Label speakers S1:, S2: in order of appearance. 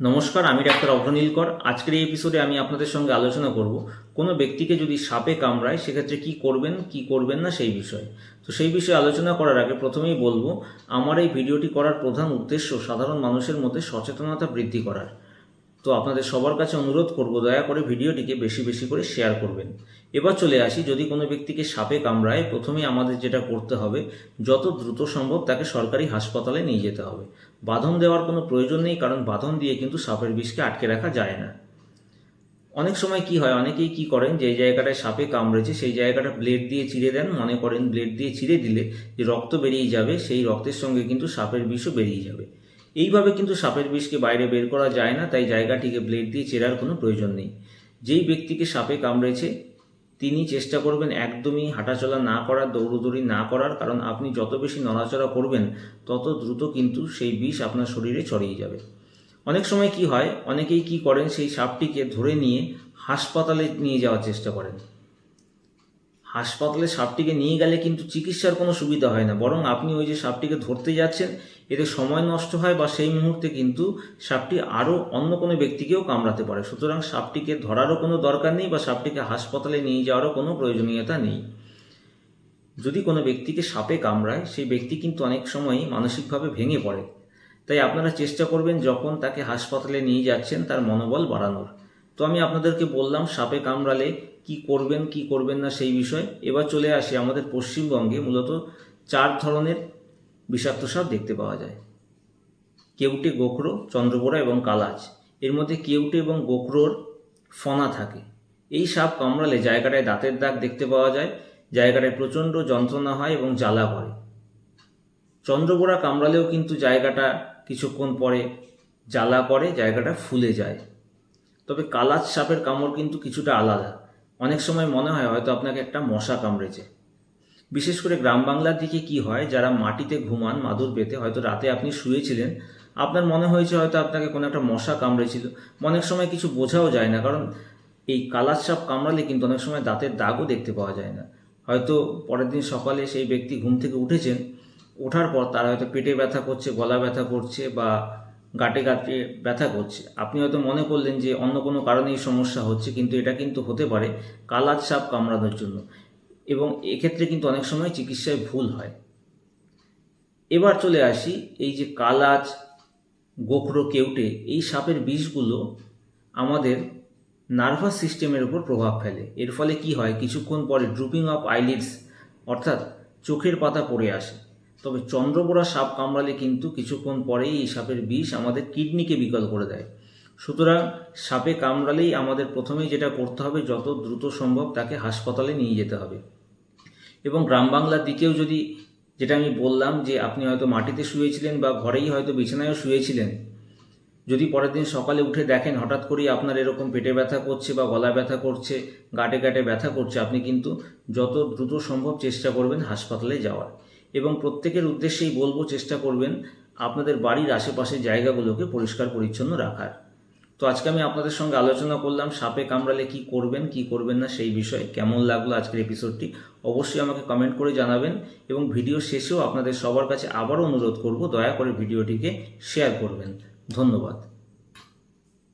S1: নমস্কার, আমি ডাক্তার অভ্রনীলকর। আজকের এই এপিসোডে আমি আপনাদের সঙ্গে আলোচনা করব কোনো ব্যক্তিকে যদি সাপে কামড়ায়, সেক্ষেত্রে কি করবেন কি করবেন না সেই বিষয়ে। তো সেই বিষয়ে আলোচনা করার আগে প্রথমেই বলব, আমার এই ভিডিওটি করার প্রধান উদ্দেশ্য সাধারণ মানুষের মধ্যে সচেতনতা বৃদ্ধি করার। তো আপনাদের সবার কাছে অনুরোধ করব, দয়া করে ভিডিওটিকে বেশি বেশি করে শেয়ার করবেন। এবার চলে আসি, যদি কোনো ব্যক্তিকে সাপে কামড়ায়, প্রথমেই আমাদের যেটা করতে হবে, যত দ্রুত সম্ভব তাকে সরকারি হাসপাতালে নিয়ে যেতে হবে। বাঁধন দেওয়ার কোনো প্রয়োজন নেই, কারণ বাঁধন দিয়ে কিন্তু সাপের বিষকে আটকে রাখা যায় না। অনেক সময় কি হয়, অনেকেই কি করেন, যে জায়গাটায় সাপে কামড়েছে, সেই জায়গাটা ব্লেড দিয়ে চিড়ে দেন, মনে করেন ব্লেড দিয়ে চিড়ে দিলে যে রক্ত বেরিয়ে যাবে, সেই রক্তের সঙ্গে কিন্তু সাপের বিষও বেরিয়ে যাবে। এইভাবে কিন্তু সাপের বিষকে বাইরে বের করা যায় না, তাই জায়গাটিকে ব্লেড দিয়ে চেরার কোনো প্রয়োজন নেই। যেই ব্যক্তিকে সাপে কামড়েছে তিনি চেষ্টা করবেন একদমই হাঁটাচলা না করার, দৌড়দৌড়ি না করার, কারণ আপনি যত বেশি নড়াচড়া করবেন, তত দ্রুত কিন্তু সেই বিষ আপনার শরীরে ছড়িয়ে যাবে। অনেক সময় কি হয়, অনেকেই কি করেন, সেই সাপটিকে ধরে নিয়ে হাসপাতালে নিয়ে যাওয়ার চেষ্টা করেন। হাসপাতালে সাপটিকে নিয়ে গেলে কিন্তু চিকিৎসার কোনো সুবিধা হয় না। বরং আপনি ওই যে সাপটিকে ধরতে যাচ্ছেন, এতে সময় নষ্ট হয় বা সেই মুহূর্তে কিন্তু সাপটি আরও অন্য কোনো ব্যক্তিকেও কামড়াতে পারে। সুতরাং সাপটিকে ধরারও কোনো দরকার নেই বা সাপটিকে হাসপাতালে নিয়ে যাওয়ারও কোনো প্রয়োজনীয়তা নেই। যদি কোনো ব্যক্তিকে সাপে কামড়ায়, সেই ব্যক্তি কিন্তু অনেক সময়ই মানসিকভাবে ভেঙে পড়ে। তাই আপনারা চেষ্টা করবেন যখন তাকে হাসপাতালে নিয়ে যাচ্ছেন, তার মনোবল বাড়ানোর। তো আমি আপনাদেরকে বললাম, সাপে কামড়ালে কি করবেন কি করবেন না সেই বিষয়ে এবার চলে আসি আমাদের পশ্চিমবঙ্গে, মূলত চার ধরনের বিষাক্ত সাপ দেখতে পাওয়া যায়। কেউটে গোখরো চন্দ্রবোড়া এবং কালাজ। এর মধ্যে কেউটে এবং গোখরোর ফনা থাকে। এই সাপ কামড়ালে জায়গাটায় দাঁতের দাগ দেখতে পাওয়া যায়, জায়গাটায় প্রচণ্ড যন্ত্রণা হয় এবং জ্বালা করে। চন্দ্রবোড়া কামড়ালেও কিন্তু জায়গাটা কিছুক্ষণ পরে জ্বালা করে, জায়গাটা ফুলে যায়। তবে কালাজ সাপের কামড় কিন্তু কিছুটা আলাদা। অনেক সময় মনে হয় হয়তো আপনাকে একটা মশা কামড়েছে। বিশেষ করে গ্রাম বাংলার দিকে কি হয়, যারা মাটিতে ঘুমান, মাদুর পেতে, হয়তো রাতে আপনি শুয়েছিলেন, আপনার মনে হয়েছে হয়তো আপনাকে কোনো একটা মশা কামড়েছিল। অনেক সময় কিছু বোঝাও যায় না, কারণ এই কালার সাপ কামড়ালে কিন্তু অনেক সময় দাঁতের দাগও দেখতে পাওয়া যায় না। হয়তো পরের দিন সকালে সেই ব্যক্তি ঘুম থেকে উঠেছেন, ওঠার পর তার হয়তো পেটে ব্যথা করছে, গলা ব্যথা করছে বা গাটে গাটে ব্যথা করছে। আপনি হয়তো মনে করলেন যে অন্য কোনো কারণেই সমস্যা হচ্ছে, কিন্তু এটা কিন্তু হতে পারে কালাজ সাপ কামড়ানোর জন্য। এবং এক্ষেত্রে কিন্তু অনেক সময় চিকিৎসায় ভুল হয়। এবার চলে আসি, এই যে কালাজ, গোখরো, কেউটে, এই সাপের বিষগুলো আমাদের নার্ভাস সিস্টেমের উপর প্রভাব ফেলে। এর ফলে কি হয়? কিছুক্ষণ পরে ড্রুপিং অফ আইলিডস, অর্থাৎ চোখের পাতা পড়ে আসে। তবে চন্দ্রবোড়া সাপ কামড়ালে কিন্তু কিছুক্ষণ পরেই এই সাপের বিষ আমাদের কিডনিকে বিকল করে দেয়। সুতরাং সাপে কামড়ালেই আমাদের প্রথমেই যেটা করতে হবে, যত দ্রুত সম্ভব তাকে হাসপাতালে নিয়ে যেতে হবে। এবং গ্রাম বাংলার দিকেও যদি, যেটা আমি বললাম যে আপনি হয়তো মাটিতে শুয়েছিলেন বা ঘরেই হয়তো বিছানায়ও শুয়েছিলেন, যদি পরের দিন সকালে উঠে দেখেন হঠাৎ করেই আপনার এরকম পেটে ব্যথা করছে বা গলা ব্যথা করছে, গাটে গাটে ব্যথা করছে, আপনি কিন্তু যত দ্রুত সম্ভব চেষ্টা করবেন হাসপাতালে যাওয়ার। এবং প্রত্যেকের উদ্দেশ্যেই বলব চেষ্টা করবেন আপনাদের বাড়ির আশেপাশের জায়গাগুলোকে পরিষ্কার পরিচ্ছন্ন রাখার। তো আজকে আমি আপনাদের সঙ্গে আলোচনা করলাম সাপে কামড়ালে কি করবেন কি করবেন না সেই বিষয়ে কেমন লাগল আজকের এপিসোডটি অবশ্যই আমাকে কমেন্ট করে জানাবেন এবং ভিডিও শেষেও আপনাদের সবার কাছে আবারও অনুরোধ করব দয়া করে ভিডিওটিকে শেয়ার করবেন। ধন্যবাদ।